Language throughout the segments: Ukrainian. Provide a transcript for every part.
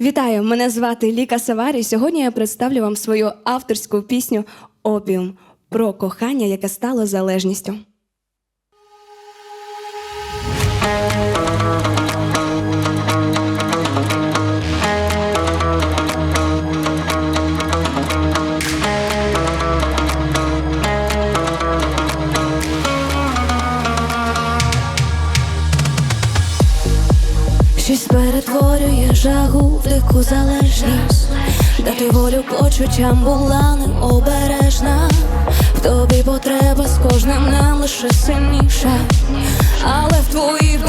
Вітаю! Мене звати Ліка Саварі. Сьогодні я представлю вам свою авторську пісню Опіум про кохання, яке стало залежністю. Жагу дику залежність, дати волю почуттям була необережна. В тобі потреба з кожним не лише сильніша, але в твоїх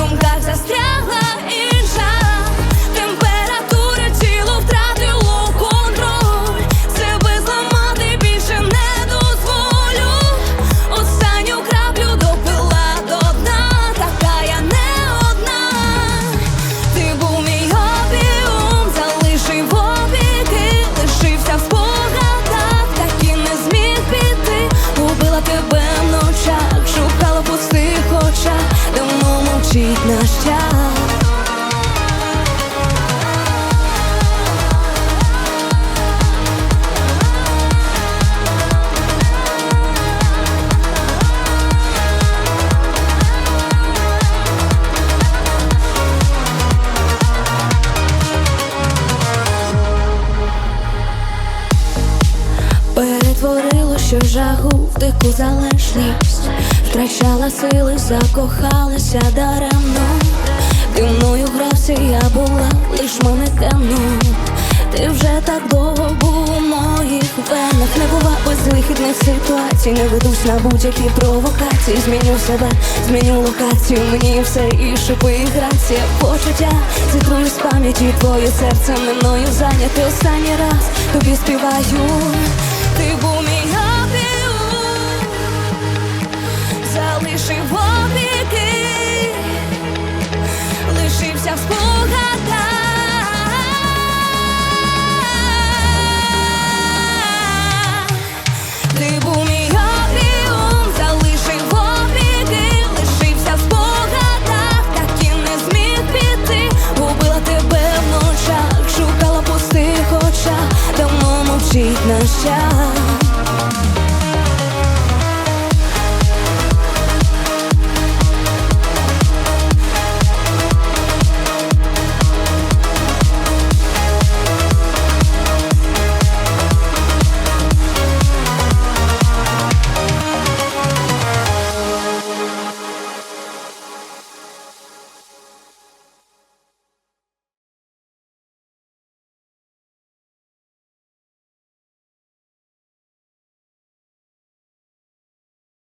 давно на наш що жагу в дику залежність, втрачала сили, закохалася даремно. Ти мною грався, я була лиш манекеном. Ти вже так довго був у моїх венах Не бува безвихідних ситуацій, не ведусь на будь-які провокації. Зміню себе, зміню локацію, мені все і шипи, і грація, почуття Зітрую з пам'яті твоє серце мною зайняте останній раз тобі співаю. Ти був мій ночах, шукала в пустих очах, давно мовчить наш час.